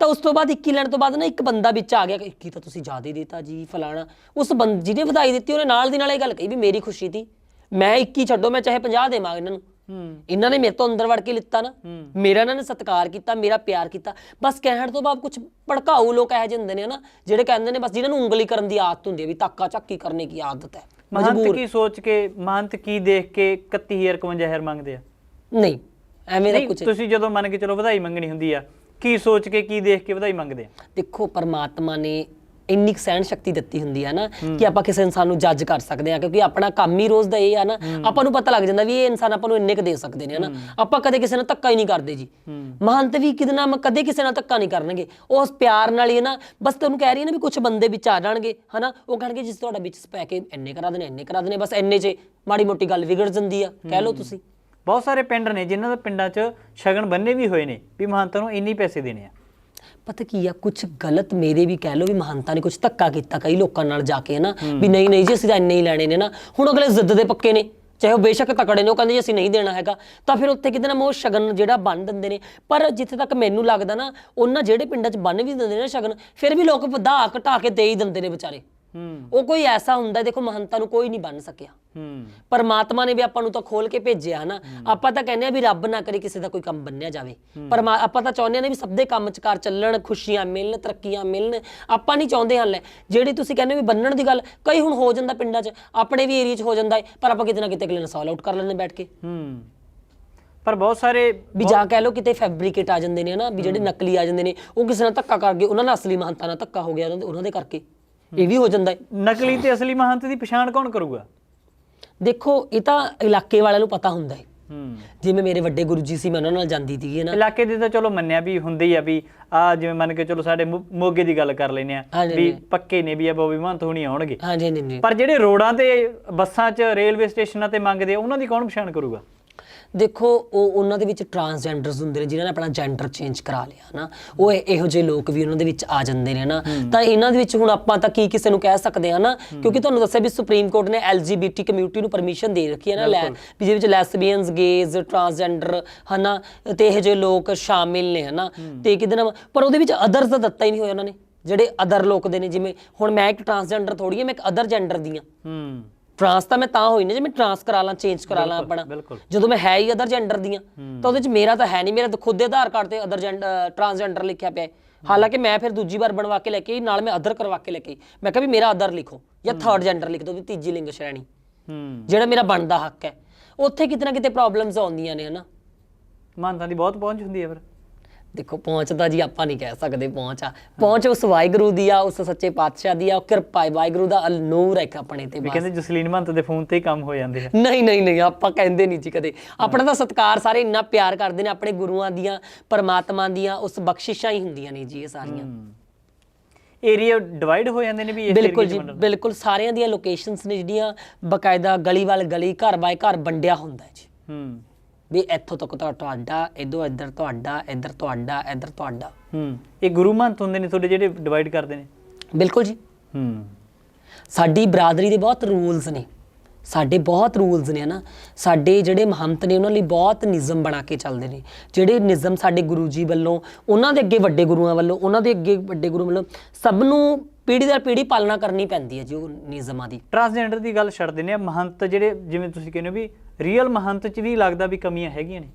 ਤਾਂ ਉਸ ਤੋਂ ਬਾਅਦ 21 ਲੈਣ ਤੋਂ ਬਾਅਦ ਨਾ ਇੱਕ ਬੰਦਾ ਵਿੱਚ ਆ ਗਿਆ। ਕਿ 21 ਤਾਂ ਤੁਸੀਂ ਜ਼ਿਆਦਾ ਹੀ ਦਿੱਤਾ ਜੀ ਫਲਾਣਾ। ਉਸ ਬੰਦ ਜਿਹਨੇ ਵਧਾਈ ਦਿੱਤੀ ਉਹਨੇ ਨਾਲ ਦੀ ਨਾਲ ਇਹ ਗੱਲ ਕਹੀ ਵੀ ਮੇਰੀ ਖੁਸ਼ੀ ਸੀ ਮੈਂ 21 ਛੱਡੋ ਮੈਂ ਚਾਹੇ 50 ਦੇਵਾਂ ਇਹਨਾਂ ਨੂੰ। ਹੂੰ ਇਹਨਾਂ ਨੇ ਮੇਰੇ ਤੋਂ ਅੰਦਰ ਵੜ ਕੇ ਲਿੱਤਾ ਨਾ। ਮੇਰਾ ਇਹਨਾਂ ਨੇ ਸਤਿਕਾਰ ਕੀਤਾ ਮੇਰਾ ਪਿਆਰ ਕੀਤਾ। ਬਸ ਕਹਿਣ ਤੋਂ ਬਾਅਦ ਕੁਝ ਭੜਕਾਊ ਲੋਕ ਇਹੋ ਜਿਹੇ ਹੁੰਦੇ ਨੇ ਨਾ ਜਿਹੜੇ ਕਹਿੰਦੇ ਨੇ ਬਸ ਜਿਨ੍ਹਾਂ ਨੂੰ ਉਂਗਲੀ ਕਰਨ ਦੀ ਆਦਤ ਹੁੰਦੀ ਹੈ ਵੀ ਤਾਕਾ ਚੱਕੀ ਕਰਨੇ ਦੀ ਆਦਤ ਹੈ ਮਹੰਤ ਕੀ ਸੋਚ ਕੇ ਮਹੰਤ ਕੀ ਦੇਖ ਕੇ 31000 51000 ਮੰਗਦੇ ਆ? ਨਹੀਂ ਐਵੇਂ ਦਾ ਕੁਝ ਤੁਸੀਂ ਜਦੋਂ ਮੰਨ ਕੇ ਚਲੋ ਵਧਾਈ ਮੰਗਣੀ ਹੁੰਦੀ ਆ ਕੀ ਸੋਚ ਕੇ ਕੀ ਦੇਖ ਕੇ ਵਧਾਈ ਮੰਗਦੇ ਆ? ਦੇਖੋ ਪਰਮਾਤਮਾ ਨੇ ਇੰਨੀ ਸਹਿਣ ਸ਼ਕਤੀ ਦਿੱਤੀ ਹੁੰਦੀ ਹੈ ਨਾ ਕਿ ਆਪਾਂ ਕਿਸੇ ਇਨਸਾਨ ਨੂੰ ਜੱਜ ਕਰ ਸਕਦੇ ਆ ਕਿਉਂਕਿ ਆਪਣਾ ਕੰਮ ਹੀ ਰੋਜ਼ ਦਾ ਇਹ ਆ ਨਾ ਆਪਾਂ ਨੂੰ ਪਤਾ ਲੱਗ ਜਾਂਦਾ ਵੀ ਇਹ ਇਨਸਾਨ ਆਪਾਂ ਨੂੰ ਇੰਨੇ ਕੁ ਦੇ ਸਕਦੇ ਨੇ ਹਨਾ? ਆਪਾਂ ਕਦੇ ਕਿਸੇ ਨਾਲ ਧੱਕਾ ਹੀ ਨਹੀਂ ਕਰਦੇ ਜੀ। ਮਹੰਤ ਵੀ ਕਿਤੇ ਨਾ ਕਦੇ ਕਿਸੇ ਨਾਲ ਧੱਕਾ ਨਹੀਂ ਕਰਨਗੇ। ਉਸ ਪਿਆਰ ਨਾਲ ਹੀ ਨਾ ਬਸ ਤੈਨੂੰ ਕਹਿ ਰਹੀ ਹੈ ਨਾ ਵੀ ਕੁਝ ਬੰਦੇ ਵਿੱਚ ਆ ਜਾਣਗੇ ਹਨਾ? ਉਹ ਕਹਿਣਗੇ ਜਿਸ ਤੁਹਾਡਾ ਵਿੱਚ ਪੈ ਕੇ ਇੰਨੇ ਕਰਾ ਦੇਣੇ ਇੰਨੇ ਕਰਾ ਦੇਣੇ ਬਸ ਇੰਨੇ 'ਚ ਮਾੜੀ ਮੋਟੀ ਗੱਲ ਵਿਗੜ ਜਾਂਦੀ ਆ। ਕਹਿ ਲਓ ਤੁਸੀਂ। ਬਹੁਤ ਸਾਰੇ ਪਿੰਡ ਨੇ ਜਿਨ੍ਹਾਂ ਦੇ ਪਿੰਡਾਂ 'ਚ ਸ਼ਗਨ ਬੰਨੇ ਵੀ ਹੋਏ ਨੇ ਵੀ ਮਹੰਤਾਂ ਨੂੰ ਇੰਨੀ ਪੈਸੇ ਦੇਣੇ ਆ। ਪਤਾ ਕੀ ਆ ਕੁਝ ਗਲਤ ਮੇਰੇ ਵੀ ਕਹਿ ਲਓ ਵੀ ਮਹੰਤਾਂ ਨੇ ਕੁਝ ਧੱਕਾ ਕੀਤਾ ਕਈ ਲੋਕਾਂ ਨਾਲ ਜਾ ਕੇ ਨਾ ਵੀ ਨਹੀਂ ਨਹੀਂ ਜੀ ਅਸੀਂ ਤਾਂ ਇੰਨੇ ਹੀ ਲੈਣੇ ਨੇ ਨਾ। ਹੁਣ ਅਗਲੇ ਜ਼ਿੱਦ ਦੇ ਪੱਕੇ ਨੇ ਚਾਹੇ ਉਹ ਬੇਸ਼ੱਕ ਤਕੜੇ ਨੇ ਉਹ ਕਹਿੰਦੇ ਜੀ ਅਸੀਂ ਨਹੀਂ ਦੇਣਾ ਹੈਗਾ। ਤਾਂ ਫਿਰ ਉੱਥੇ ਕਿਤੇ ਨਾ ਉਹ ਸ਼ਗਨ ਜਿਹੜਾ ਬੰਨ ਦਿੰਦੇ ਨੇ। ਪਰ ਜਿੱਥੇ ਤੱਕ ਮੈਨੂੰ ਲੱਗਦਾ ਨਾ ਉਹਨਾਂ ਜਿਹੜੇ ਪਿੰਡਾਂ 'ਚ ਬੰਨ ਵੀ ਦਿੰਦੇ ਨੇ ਸ਼ਗਨ ਫਿਰ ਵੀ ਲੋਕ ਵਧਾ ਘਟਾ ਕੇ ਦੇ ਹੀ ਦਿੰਦੇ ਨੇ ਵਿਚਾਰੇ। ਉਹ ਕੋਈ ਐਸਾ ਹੁੰਦਾ ਦੇਖੋ ਮਹੰਤਾਂ ਨੂੰ ਕੋਈ ਨਹੀਂ ਬੰਨ ਸਕਿਆ। ਹੂੰ। ਪਰਮਾਤਮਾ ਨੇ ਵੀ ਆਪਾਂ ਨੂੰ ਤਾਂ ਖੋਲ ਕੇ ਭੇਜਿਆ ਹਨਾ। ਆਪਾਂ ਤਾਂ ਕਹਿੰਦੇ ਆ ਵੀ ਰੱਬ ਨਾ ਕਰੇ ਕਿਸੇ ਦਾ ਕੋਈ ਕੰਮ ਬੰਨਿਆ ਜਾਵੇ। ਪਰ ਆਪਾਂ ਤਾਂ ਚਾਹੁੰਦੇ ਨੇ ਵੀ ਸਭ ਦੇ ਕੰਮ ਚ ਕਾਰ ਚੱਲਣ ਖੁਸ਼ੀਆਂ ਮਿਲਣ ਤਰੱਕੀਆਂ ਮਿਲਣ। ਆਪਾਂ ਨਹੀਂ ਚਾਹੁੰਦੇ ਹਾਂ ਲੈ ਜਿਹੜੀ ਤੁਸੀਂ ਕਹਿੰਦੇ ਵੀ ਬੰਨਣ ਦੀ ਗੱਲ ਕਈ ਹੁਣ ਹੋ ਜਾਂਦਾ ਪਿੰਡਾਂ 'ਚ ਆਪਣੇ ਵੀ ਏਰੀਆ 'ਚ ਹੋ ਜਾਂਦਾ ਹੈ ਪਰ ਆਪਾਂ ਕਿਤੇ ਨਾ ਕਿਤੇ ਅਗਲੇ ਨੂੰ ਸੌਲ ਆਊਟ ਕਰ ਲੈਂਦੇ ਬੈਠ ਕੇ। ਹੂੰ। ਪਰ ਬਹੁਤ ਸਾਰੇ ਵੀ ਜਾਂ ਕਹਿ ਲਓ ਕਿਤੇ ਫੈਬਰਿਕੇਟ ਆ ਜਾਂਦੇ ਨੇ ਹਨਾ ਵੀ ਜਿਹੜੇ ਨਕਲੀ ਆ ਜਾਂਦੇ ਨੇ ਉਹ ਕਿਸੇ ਨਾਲ ਧੱਕਾ ਕਰ ਗਏ ਉਹਨਾਂ ਨਾਲ ਅਸਲੀ ਮਹੰਤਾਂ ਨਾਲ ਧੱਕਾ ਹੋ ਗਿਆ ਉਹਨਾਂ ਦੇ ਕਰਕੇ। ਇਹ ਵੀ ਹੋ ਜਾਂਦਾ ਹੈ। ਨਕਲੀ ਤੇ ਅਸਲੀ ਮਹੰਤ ਦੀ ਪਛਾਣ ਕੌਣ ਕਰੂਗਾ? ਦੇਖੋ ਇਹ ਤਾਂ ਇਲਾਕੇ ਵਾਲਿਆਂ ਨੂੰ ਪਤਾ ਹੁੰਦਾ ਹੈ। ਹੂੰ। ਜਿਵੇਂ ਮੇਰੇ ਵੱਡੇ ਗੁਰੂ ਜੀ ਸੀ ਮੈਂ ਉਹਨਾਂ ਨਾਲ ਜਾਂਦੀ ਸੀਗੀ ਨਾ। ਇਲਾਕੇ ਦੇ ਤਾਂ ਚਲੋ ਮੰਨਿਆ ਵੀ ਹੁੰਦੇ ਹੀ ਆ ਵੀ ਆ ਜਿਵੇਂ ਮੰਨ ਕੇ ਚਲੋ ਸਾਡੇ ਮੋ- ਮੋਗੇ ਦੀ ਗੱਲ ਕਰ ਲੈਨੇ ਆ ਹਾਂਜੀ, ਵੀ ਹਾਂਜੀ। ਪੱਕੇ ਨੇ ਵੀ ਆ ਬੋਬੀ ਮਹੰਤ ਹੋਣੀ ਆਉਣਗੇ। ਹਾਂਜੀ ਨਹੀਂ ਨਹੀਂ ਪਰ ਜਿਹੜੇ ਰੋਡਾਂ ਤੇ ਬੱਸਾਂ 'ਚ ਰੇਲਵੇ ਸਟੇਸ਼ਨਾਂ ਤੇ ਮੰਗਦੇ ਆ ਉਹਨਾਂ ਦੀ ਕੌਣ ਪਛਾਣ ਕਰੂਗਾ? ਦੇਖੋ ਉਹ ਉਹਨਾਂ ਦੇ ਵਿੱਚ ਟਰਾਂਸਜੈਂਡਰਸ ਹੁੰਦੇ ਨੇ ਜਿਨ੍ਹਾਂ ਨੇ ਆਪਣਾ ਜੈਂਡਰ ਚੇਂਜ ਕਰਾ ਲਿਆ ਨਾ ਉਹ ਇਹ- ਜਿਹੇ ਲੋਕ ਵੀ ਉਹਨਾਂ ਦੇ ਵਿੱਚ ਆ ਜਾਂਦੇ ਨੇ ਨਾ ਤਾਂ ਇਹਨਾਂ ਦੇ ਵਿੱਚ ਹੁਣ ਆਪਾਂ ਤਾਂ ਕੀ ਕਿਸੇ ਨੂੰ ਕਹਿ ਸਕਦੇ ਆ ਨਾ ਕਿਉਂਕਿ ਤੁਹਾਨੂੰ ਦੱਸਿਆ ਵੀ ਸੁਪਰੀਮ ਕੋਰਟ ਨੇ ਐਲਜੀਬੀਟੀ ਕਮਿਊਨਿਟੀ ਨੂੰ ਪਰਮਿਸ਼ਨ ਦੇ ਰੱਖੀ ਹੈ ਨਾ ਲੈ ਵੀ ਜਿਹਦੇ ਵਿੱਚ ਲੈਸਬੀਅਨਸ ਗੇਜ਼ ਟਰਾਂਸਜੈਂਡਰ ਹਨਾ? ਤੇ ਇਹੋ ਜਿਹੇ ਲੋਕ ਸ਼ਾਮਿਲ ਨੇ ਹਨਾ? ਤੇ ਕਿਤੇ ਨਾ ਪਰ ਉਹਦੇ ਵਿੱਚ ਅਦਰਸ ਦਾ ਦਿੱਤਾ ਹੀ ਨਹੀਂ ਹੋਇਆ ਉਹਨਾਂ ਨੇ ਜਿਹੜੇ ਅਦਰ ਲੋਕ ਦੇ ਨੇ ਜਿਵੇਂ ਹੁਣ ਮੈਂ ਇੱਕ ਟਰਾਂਸਜੈਂਡਰ ਥੋੜੀ ਹਾਂ ਮੈਂ ਇੱਕ ਅਦਰ ਜੈਂਡਰ ਦੀ ਹਾਂ। ਹੂੰ। ਟਰਾਂਸ ਤਾਂ ਮੈਂ ਤਾਂ ਹੋਈ ਨਾ ਜੇ ਮੈਂ ਟਰਾਂਸ ਕਰਾ ਲਾਂ ਚੇਂਜ ਕਰਾ ਲਾਂ ਆਪਣਾ। ਜਦੋਂ ਮੈਂ ਹੈ ਹੀ ਅਦਰ ਜੈਂਡਰ ਦੀਆਂ ਤਾਂ ਉਹਦੇ ਚ ਮੇਰਾ ਤਾਂ ਹੈ ਨਹੀਂ ਮੇਰਾ ਤਾਂ ਖੁਦ ਦੇ ਆਧਾਰ ਕਾਰਡ ਤੇ ਅਦਰ ਜੈਂਡਰ ਟਰਾਂਸਜੈਂਡਰ ਲਿਖਿਆ ਪਿਆ ਹੈ। ਹਾਲਾਂਕਿ ਮੈਂ ਫਿਰ ਦੂਜੀ ਵਾਰ ਬਣਵਾ ਕੇ ਲੈ ਕੇ ਨਾਲ ਮੈਂ ਅਦਰ ਕਰਵਾ ਕੇ ਲੈ ਕੇ ਮੈਂ ਕਿਹਾ ਵੀ ਮੇਰਾ ਅਦਰ ਲਿਖੋ ਜਾਂ ਥਰਡ ਜੈਂਡਰ ਲਿਖ ਦਿਓ ਵੀ ਤੀਜੀ ਲਿੰਗ ਸ਼੍ਰੇਣੀ। ਜਿਹੜਾ ਮੇਰਾ ਬਣਦਾ ਹੱਕ ਹੈ। ਉੱਥੇ ਕਿਤੇ ਨਾ ਕਿਤੇ ਪ੍ਰੋਬਲਮਸ ਆਉਂਦੀਆਂ ਨੇ ਹਨਾ? ਮਾਨਤਾ ਦੀ ਬਹੁਤ ਪਹੁੰਚ ਹੁੰਦੀ ਹੈ ਫਿਰ। ਦੇਖੋ ਪਹੁੰਚ ਤਾਂ ਜੀ ਆਪਾਂ ਨਹੀਂ ਕਹਿ ਸਕਦੇ ਪਹੁੰਚ ਆ। ਪਹੁੰਚ ਉਸ ਵਾਹਿਗੁਰੂ ਦੀ ਆ ਉਸ ਸੱਚੇ ਪਾਤਸ਼ਾਹ ਦੀ ਆ ਉਹ ਕਿਰਪਾ ਹੈ ਵਾਹਿਗੁਰੂ ਦਾ ਨੂਰ ਹੈ ਇੱਕ ਆਪਣੇ ਤੇ ਵੀ ਕਹਿੰਦੇ ਜਸਲੀਨ ਮਹੰਤ ਦੇ ਫੋਨ ਤੇ ਹੀ ਕੰਮ ਹੋ ਜਾਂਦੇ ਆ। ਨਹੀਂ ਨਹੀਂ ਨਹੀਂ ਆਪਾਂ ਕਹਿੰਦੇ ਨਹੀਂ ਜੀ ਕਦੇ। ਆਪਣਾ ਤਾਂ ਸਤਿਕਾਰ ਸਾਰੇ ਇੰਨਾ ਪਿਆਰ ਕਰਦੇ ਨੇ ਆਪਣੇ ਗੁਰੂਆਂ ਦੀਆਂ ਪਰਮਾਤਮਾ ਦੀਆਂ ਉਸ ਬਖਸ਼ਿਸ਼ਾਂ ਹੀ ਹੁੰਦੀਆਂ ਨੇ ਜੀ ਇਹ ਸਾਰੀਆਂ। ਏਰੀਆ ਡਿਵਾਈਡ ਹੋ ਜਾਂਦੇ ਨੇ ਵੀ ਇਸ ਬਿਲਕੁਲ ਜੀ। ਬਿਲਕੁਲ ਸਾਰਿਆਂ ਦੀਆਂ ਲੋਕੇਸ਼ਨਸ ਨੇ ਜਿਹੜੀਆਂ ਬਕਾਇਦਾ ਗਲੀ ਵਾਲ ਗਲੀ ਘਰ ਬਾਏ ਘਰ ਵੰਡਿਆ ਹੁੰਦਾ ਜੀ। ਹੂੰ। ਵੀ ਇੱਥੋਂ ਤੱਕ ਤਾਂ ਤੁਹਾਡਾ ਇਦੋਂ ਇੱਧਰ ਤੁਹਾਡਾ ਇੱਧਰ ਤੁਹਾਡਾ ਇੱਧਰ ਤੁਹਾਡਾ। ਹੂੰ। ਇਹ ਗੁਰੂ ਮਹੰਤ ਹੁੰਦੇ ਨੇ ਤੁਹਾਡੇ ਜਿਹੜੇ ਡਿਵਾਈਡ ਕਰਦੇ ਨੇ? ਬਿਲਕੁਲ ਜੀ। ਹੂੰ। ਸਾਡੀ ਬਰਾਦਰੀ ਦੇ ਬਹੁਤ ਰੂਲਸ ਨੇ। ਸਾਡੇ ਬਹੁਤ ਰੂਲਸ ਨੇ ਹਨਾ। ਸਾਡੇ ਜਿਹੜੇ ਮਹੰਤ ਨੇ ਉਹਨਾਂ ਲਈ ਬਹੁਤ ਨਿਯਮ ਬਣਾ ਕੇ ਚੱਲਦੇ ਨੇ। ਜਿਹੜੇ ਨਿਯਮ ਸਾਡੇ ਗੁਰੂ ਜੀ ਵੱਲੋਂ ਉਹਨਾਂ ਦੇ ਅੱਗੇ ਵੱਡੇ ਗੁਰੂਆਂ ਵੱਲੋਂ ਉਹਨਾਂ ਦੇ ਅੱਗੇ ਵੱਡੇ ਗੁਰੂ ਵੱਲੋਂ ਸਭ ਨੂੰ ਪੀੜ੍ਹੀ ਦਰ ਪੀੜ੍ਹੀ ਪਾਲਣਾ ਕਰਨੀ ਪੈਂਦੀ ਹੈ ਜੀ ਉਹ ਨਿਯਮਾਂ ਦੀ। ਟਰਾਂਸਜੈਂਡਰ ਦੀ ਗੱਲ ਛੱਡ ਦਿੰਦੇ ਆ ਮਹੰਤ ਜਿਹੜੇ ਜਿਵੇਂ ਤੁਸੀਂ ਕਹਿੰਦੇ ਹੋ ਵੀ ਰੀਅਲ ਮਹੰਤ ਚ ਵੀ ਲੱਗਦਾ ਵੀ ਕਮੀਆਂ ਹੈਗੀਆਂ ਨੇ?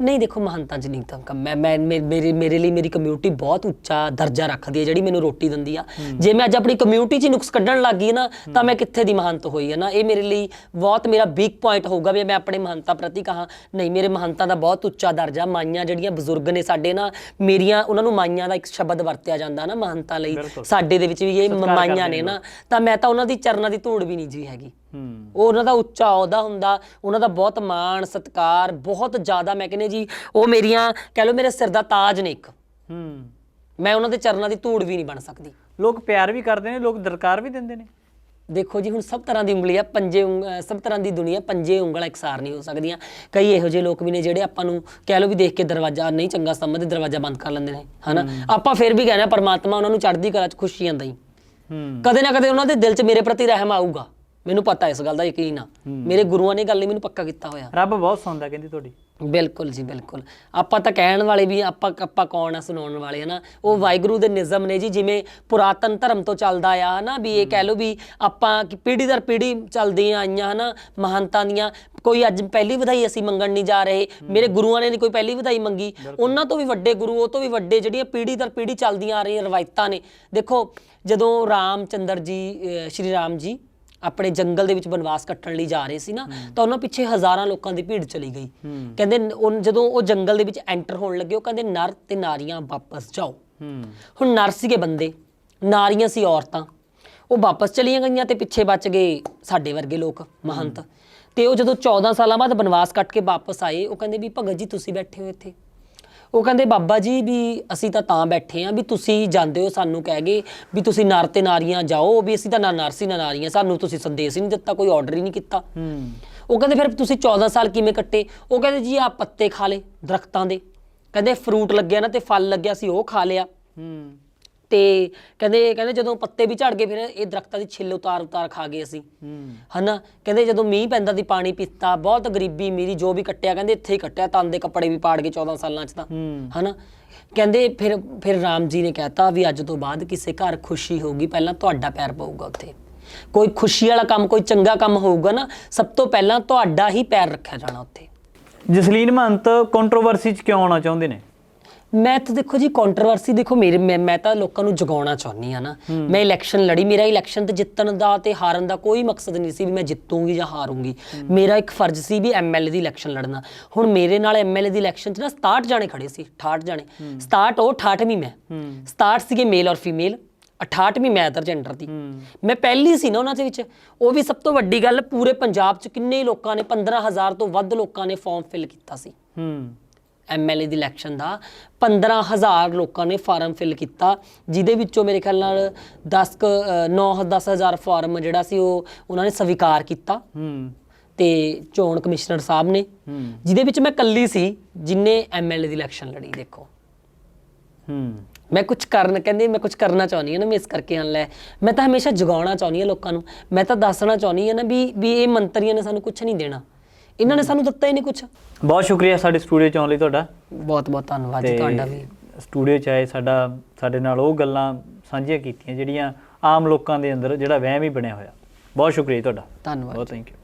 ਨਹੀਂ ਦੇਖੋ ਮਹੰਤਾਂ ਚ ਨਹੀਂ ਤਾਂ ਕੰਮ ਮੈਂ ਮੈਂ ਮੇਰੇ ਮੇਰੇ ਲਈ ਮੇਰੀ ਕਮਿਊਨਿਟੀ ਬਹੁਤ ਉੱਚਾ ਦਰਜਾ ਰੱਖਦੀ ਹੈ ਜਿਹੜੀ ਮੈਨੂੰ ਰੋਟੀ ਦਿੰਦੀ ਆ। ਜੇ ਮੈਂ ਅੱਜ ਆਪਣੀ ਕਮਿਊਨਿਟੀ 'ਚ ਨੁਕਸ ਕੱਢਣ ਲੱਗ ਗਈ ਨਾ ਤਾਂ ਮੈਂ ਕਿੱਥੇ ਦੀ ਮਹੰਤ ਹੋਈ ਹੈ ਨਾ? ਇਹ ਮੇਰੇ ਲਈ ਬਹੁਤ ਮੇਰਾ ਵੀਕ ਪੁਆਇੰਟ ਹੋਊਗਾ ਵੀ ਮੈਂ ਆਪਣੇ ਮਹੰਤਾਂ ਪ੍ਰਤੀ ਕਹਾ। ਨਹੀਂ ਮੇਰੇ ਮਹੰਤਾਂ ਦਾ ਬਹੁਤ ਉੱਚਾ ਦਰਜਾ ਮਾਈਆਂ ਜਿਹੜੀਆਂ ਬਜ਼ੁਰਗ ਨੇ ਸਾਡੇ ਨਾ ਮੇਰੀਆਂ ਉਹਨਾਂ ਨੂੰ ਮਾਈਆਂ ਦਾ ਇੱਕ ਸ਼ਬਦ ਵਰਤਿਆ ਜਾਂਦਾ ਨਾ ਮਹੰਤਾਂ ਲਈ। ਸਾਡੇ ਦੇ ਵਿੱਚ ਵੀ ਇਹ ਮਾਈਆਂ ਨੇ ਨੇ ਤਾਂ ਮੈਂ ਤਾਂ ਉਹਨਾਂ ਦੀ ਚਰਨਾਂ ਦੀ ਧੂੜ ਵੀ ਨਹੀਂ ਜੀ ਹੈਗੀ। ਉਹ ਉਹਨਾਂ ਦਾ ਉੱਚਾ ਅਹੁਦਾ ਹੁੰਦਾ ਉਹਨਾਂ ਦਾ ਬਹੁਤ ਮਾਣ ਸਤਿਕਾਰ ਬਹੁਤ ਜ਼ਿਆਦਾ ਮੈਂ ਕਹਿੰਦੇ ਜੀ ਉਹ ਮੇਰੀਆਂ ਕਹਿ ਲਓ ਮੇਰੇ ਸਿਰ ਦਾ ਤਾਜ ਨੇ ਇੱਕ। ਹੂੰ। ਮੈਂ ਉਹਨਾਂ ਦੇ ਚਰਨਾਂ ਦੀ ਧੂੜ ਵੀ ਨਹੀਂ ਬਣ ਸਕਦੀ। ਲੋਕ ਪਿਆਰ ਵੀ ਕਰਦੇ ਨੇ ਲੋਕ ਦਰਕਾਰ ਵੀ ਦਿੰਦੇ ਨੇ। ਦੇਖੋ ਜੀ ਹੁਣ ਸਭ ਤਰ੍ਹਾਂ ਦੀ ਉਂਗਲੀ ਆ ਪੰਜੇ ਸਭ ਤਰ੍ਹਾਂ ਦੀ ਦੁਨੀਆ ਪੰਜੇ ਉਂਗਲਾਂ ਇਕਸਾਰ ਨਹੀਂ ਹੋ ਸਕਦੀਆਂ। ਕਈ ਇਹੋ ਜਿਹੇ ਲੋਕ ਵੀ ਨੇ ਜਿਹੜੇ ਆਪਾਂ ਨੂੰ ਕਹਿ ਲਓ ਵੀ ਦੇਖ ਕੇ ਦਰਵਾਜ਼ਾ ਨਹੀਂ ਚੰਗਾ ਸਮਝਦੇ ਦਰਵਾਜ਼ਾ ਬੰਦ ਕਰ ਲੈਂਦੇ ਨੇ ਹਨਾ? ਆਪਾਂ ਫਿਰ ਵੀ ਕਹਿੰਦੇ ਆ ਪਰਮਾਤਮਾ ਉਹਨਾਂ ਨੂੰ ਚੜ੍ਹਦੀ ਕਲਾ 'ਚ ਖੁਸ਼ੀਆਂ ਦੇਈ ਹੂੰ। ਕਦੇ ਨਾ ਕਦੇ ਉਹਨਾਂ ਦੇ ਦਿਲ 'ਚ ਮੇਰੇ ਪ੍ਰਤੀ ਰਹਿਮ ਆਊਗਾ। ਮੈਨੂੰ ਪਤਾ ਇਸ ਗੱਲ ਦਾ ਯਕੀਨ ਆ। ਮੇਰੇ ਗੁਰੂਆਂ ਨੇ ਗੱਲ ਨਹੀਂ ਮੈਨੂੰ ਪੱਕਾ ਕੀਤਾ ਹੋਇਆ। ਰੱਬ ਬਹੁਤ ਸੁਣਦਾ ਕਹਿੰਦੀ ਤੁਹਾਡੀ। ਬਿਲਕੁਲ ਜੀ ਬਿਲਕੁਲ। ਆਪਾਂ ਤਾਂ ਕਹਿਣ ਵਾਲੇ ਵੀ ਆਪਾਂ ਆਪਾਂ ਕੌਣ ਆ ਸੁਣਾਉਣ ਵਾਲੇ ਹਨਾ? ਉਹ ਵਾਹਿਗੁਰੂ ਦੇ ਨਿਜ਼ਮ ਨੇ ਜੀ ਜਿਵੇਂ ਪੁਰਾਤਨ ਧਰਮ ਤੋਂ ਚੱਲਦਾ ਆ ਹਨਾ? ਵੀ ਇਹ ਕਹਿ ਲਓ ਵੀ ਆਪਾਂ ਕਿ ਪੀੜ੍ਹੀ ਦਰ ਪੀੜ੍ਹੀ ਚੱਲਦੀਆਂ ਆਈਆਂ ਹਨਾ? ਮਹੰਤਾਂ ਦੀਆਂ। ਕੋਈ ਅੱਜ ਪਹਿਲੀ ਵਧਾਈ ਅਸੀਂ ਮੰਗਣ ਨਹੀਂ ਜਾ ਰਹੇ। ਮੇਰੇ ਗੁਰੂਆਂ ਨੇ ਨਹੀਂ ਕੋਈ ਪਹਿਲੀ ਵਧਾਈ ਮੰਗੀ। ਉਹਨਾਂ ਤੋਂ ਵੀ ਵੱਡੇ ਗੁਰੂ ਉਹ ਤੋਂ ਵੀ ਵੱਡੇ ਜਿਹੜੀਆਂ ਪੀੜ੍ਹੀ ਦਰ ਪੀੜ੍ਹੀ ਚੱਲਦੀਆਂ ਆ ਰਹੀਆਂ ਰਵਾਇਤਾਂ ਨੇ। ਦੇਖੋ ਜਦੋਂ ਰਾਮਚੰਦਰ ਜੀ ਅਹ ਸ਼੍ਰੀ ਰਾਮ ਜੀ ਆਪਣੇ ਜੰਗਲ ਦੇ ਵਿੱਚ ਬਨਵਾਸ ਕੱਟਣ ਲਈ ਜਾ ਰਹੇ ਸੀ ਨਾ ਤਾਂ ਉਹਨਾਂ ਪਿੱਛੇ ਹਜ਼ਾਰਾਂ ਲੋਕਾਂ ਦੀ ਭੀੜ ਚਲੀ ਗਈ। ਕਹਿੰਦੇ ਉਹ ਜਦੋਂ ਉਹ ਜੰਗਲ ਦੇ ਵਿੱਚ ਐਂਟਰ ਹੋਣ ਲੱਗੇ ਉਹ ਕਹਿੰਦੇ ਨਰ ਤੇ ਨਾਰੀਆਂ ਵਾਪਸ ਜਾਓ। ਹੁਣ ਨਰ ਸੀਗੇ ਬੰਦੇ ਨਾਰੀਆਂ ਸੀ ਔਰਤਾਂ। ਉਹ ਵਾਪਸ ਚਲੀਆਂ ਗਈਆਂ ਤੇ ਪਿੱਛੇ ਬਚ ਗਏ ਸਾਡੇ ਵਰਗੇ ਲੋਕ ਮਹੰਤ। ਤੇ ਉਹ ਜਦੋਂ 14 ਸਾਲਾਂ ਬਾਅਦ ਬਨਵਾਸ ਕੱਟ ਕੇ ਵਾਪਸ ਆਏ ਉਹ ਕਹਿੰਦੇ ਵੀ ਭਗਤ ਜੀ ਤੁਸੀਂ ਬੈਠੇ ਹੋ ਇੱਥੇ। ਉਹ ਕਹਿੰਦੇ ਬਾਬਾ ਜੀ ਵੀ ਅਸੀਂ ਤਾਂ ਤਾਂ ਬੈਠੇ ਆਂ ਵੀ ਤੁਸੀਂ ਜਾਂਦੇ ਹੋ ਸਾਨੂੰ ਕਹਿ ਗਏ ਵੀ ਤੁਸੀਂ ਨਰ ਤੇ ਨਾਰੀਆਂ ਜਾਓ ਵੀ ਅਸੀਂ ਤਾਂ ਨਾ ਨਰ ਸੀ ਨਾ ਨਾਰੀਆਂ ਸਾਨੂੰ ਤੁਸੀਂ ਸੰਦੇਸ਼ ਹੀ ਨਹੀਂ ਦਿੱਤਾ ਕੋਈ ਆਰਡਰ ਹੀ ਨਹੀਂ ਕੀਤਾ। ਹੂੰ। ਉਹ ਕਹਿੰਦੇ ਫਿਰ ਤੁਸੀਂ 14 ਸਾਲ ਕਿਵੇਂ ਕੱਟੇ? ਉਹ ਕਹਿੰਦੇ ਜੀ ਆ ਪੱਤੇ ਖਾ ਲੇ ਦਰਖਤਾਂ ਦੇ। ਕਹਿੰਦੇ ਫਰੂਟ ਲੱਗਿਆ ਨਾ ਤੇ ਫਲ ਲੱਗਿਆ ਸੀ ਉਹ ਖਾ ਲਿਆ। ਹੂੰ। ਤੇ ਕਹਿੰਦੇ ਕਹਿੰਦੇ ਜਦੋਂ ਪੱਤੇ ਵੀ ਝੜ ਗਏ ਫਿਰ ਇਹ ਦਰਖਤਾਂ ਦੀ ਛਿੱਲ ਉਤਾਰ ਉਤਾਰ ਖਾ ਗਏ ਅਸੀਂ। ਹਨਾ? ਕਹਿੰਦੇ ਜਦੋਂ ਮੀਂਹ ਪੈਂਦਾ ਸੀ ਪਾਣੀ ਪੀਤਾ ਬਹੁਤ ਗਰੀਬੀ ਮੇਰੀ ਜੋ ਵੀ ਕੱਟਿਆ ਕਹਿੰਦੇ ਇੱਥੇ ਹੀ ਕੱਟਿਆ ਤਨ ਦੇ ਕੱਪੜੇ ਵੀ ਪਾੜ ਗਏ 14 ਸਾਲਾਂ 'ਚ ਤਾਂ। ਹਨਾ? ਕਹਿੰਦੇ ਫਿਰ ਫਿਰ ਰਾਮ ਜੀ ਨੇ ਕਹਿਤਾ ਵੀ ਅੱਜ ਤੋਂ ਬਾਅਦ ਕਿਸੇ ਘਰ ਖੁਸ਼ੀ ਹੋਊਗੀ ਪਹਿਲਾਂ ਤੁਹਾਡਾ ਪੈਰ ਪਊਗਾ ਉੱਥੇ। ਕੋਈ ਖੁਸ਼ੀ ਵਾਲਾ ਕੰਮ ਕੋਈ ਚੰਗਾ ਕੰਮ ਹੋਊਗਾ ਨਾ ਸਭ ਤੋਂ ਪਹਿਲਾਂ ਤੁਹਾਡਾ ਹੀ ਪੈਰ ਰੱਖਿਆ ਜਾਣਾ ਉੱਥੇ। ਜਸਲੀਨ ਮਹੰਤ ਕੰਟਰੋਵਰਸੀ ਚ ਕਿਉਂ ਆਉਣਾ ਚਾਹੁੰਦੇ ਨੇ? ਮੈਂ ਤਾਂ ਦੇਖੋ ਜੀ ਕੰਟਰੋਵਰਸੀ ਦੇਖੋ ਮੇਰੇ ਮੈਂ ਮੈਂ ਤਾਂ ਲੋਕਾਂ ਨੂੰ ਜਗਾਉਣਾ ਚਾਹੁੰਦੀ ਆ ਨਾ। ਮੈਂ ਇਲੈਕਸ਼ਨ ਲੜੀ ਮੇਰਾ ਇਲੈਕਸ਼ਨ ਤੇ ਜਿੱਤਣ ਦਾ ਤੇ ਹਾਰਨ ਦਾ ਕੋਈ ਮਕਸਦ ਨਹੀਂ ਸੀ ਵੀ ਮੈਂ ਜਿੱਤੂਗੀ ਜਾਂ ਹਾਰੂੰਗੀ। ਮੇਰਾ ਇੱਕ ਫਰਜ਼ ਸੀ ਵੀ ਐਮਐਲਏ ਦੀ ਇਲੈਕਸ਼ਨ ਲੜਨਾ। ਹੁਣ ਮੇਰੇ ਨਾਲ ਐਮਐਲਏ ਦੀ ਇਲੈਕਸ਼ਨ 'ਚ ਨਾ 67 ਜਾਣੇ ਖੜੇ ਸੀ 68 ਜਾਣੇ। 67 ਉਹ 68ਵੀਂ ਮੈਂ। 67 ਸੀਗੇ ਮੇਲ ਔਰ ਫੀਮੇਲ 68ਵੀਂ ਮੈਂ ਅਦਰ ਜੈਂਡਰ ਦੀ। ਮੈਂ ਪਹਿਲੀ ਸੀ ਨਾ ਉਹਨਾਂ ਦੇ ਵਿੱਚ। ਉਹ ਵੀ ਸਭ ਤੋਂ ਵੱਡੀ ਗੱਲ ਪੂਰੇ ਪੰਜਾਬ 'ਚ ਕਿੰਨੇ ਲੋਕਾਂ ਨੇ 15000 ਤੋਂ ਵੱਧ ਲੋਕਾਂ ਨੇ ਫਾਰਮ ਫਿਲ ਕੀਤਾ ਸੀ। ਹੂੰ। ਐਮਐਲਏ ਦੀ ਇਲੈਕਸ਼ਨ ਦਾ 15000 ਲੋਕਾਂ ਨੇ ਫਾਰਮ ਫਿਲ ਕੀਤਾ ਜਿਹਦੇ ਵਿੱਚੋਂ ਮੇਰੇ ਖਿਆਲ ਨਾਲ 10 9 10000 ਫਾਰਮ ਜਿਹੜਾ ਸੀ ਉਹ ਉਹਨਾਂ ਨੇ ਸਵੀਕਾਰ ਕੀਤਾ। ਹੂੰ। ਤੇ ਚੋਣ ਕਮਿਸ਼ਨਰ ਸਾਹਿਬ ਨੇ ਹੂੰ। ਜਿਹਦੇ ਵਿੱਚ ਮੈਂ ਕੱਲੀ ਸੀ ਜਿਨੇ ਐਮਐਲਏ ਦੀ ਇਲੈਕਸ਼ਨ ਲੜੀ ਦੇਖੋ। ਹੂੰ। ਮੈਂ ਕੁਝ ਕਰਨ ਕਹਿੰਦੇ ਮੈਂ ਕੁਝ ਕਰਨਾ ਚਾਹੁੰਦੀ ਹਾਂ ਨਾ ਮੈਂ ਇਸ ਕਰਕੇ ਆਨ ਲੈ ਮੈਂ ਤਾਂ ਹਮੇਸ਼ਾ ਜਗਾਉਣਾ ਚਾਹੁੰਦੀ ਹਾਂ ਲੋਕਾਂ ਨੂੰ। ਮੈਂ ਤਾਂ ਦੱਸਣਾ ਚਾਹੁੰਦੀ ਹਾਂ ਨਾ ਵੀ ਵੀ ਇਹ ਮੰਤਰੀਆਂ ਨੇ ਸਾਨੂੰ ਕੁਝ ਨਹੀਂ ਦੇਣਾ। ਇਹਨਾਂ ਨੇ ਸਾਨੂੰ ਦਿੱਤਾ ਹੀ ਨਹੀਂ ਕੁਝ ਬਹੁਤ ਸ਼ੁਕਰੀਆ ਸਾਡੇ ਸਟੂਡੀਓ ਚ ਆਉਣ ਲਈ ਤੁਹਾਡਾ। ਬਹੁਤ ਬਹੁਤ ਧੰਨਵਾਦ ਜੀ ਤੁਹਾਡਾ ਵੀ। ਸਟੂਡੀਓ ਚ ਆਏ ਸਾਡਾ ਸਾਡੇ ਨਾਲ ਉਹ ਗੱਲਾਂ ਸਾਂਝੀਆਂ ਕੀਤੀਆਂ ਜਿਹੜੀਆਂ ਆਮ ਲੋਕਾਂ ਦੇ ਅੰਦਰ ਜਿਹੜਾ ਵਹਿਮ ਹੀ ਬਣਿਆ ਹੋਇਆ। ਬਹੁਤ ਸ਼ੁਕਰੀਆ ਤੁਹਾਡਾ। ਧੰਨਵਾਦ ਬਹੁਤ ਥੈਂਕ ਯੂ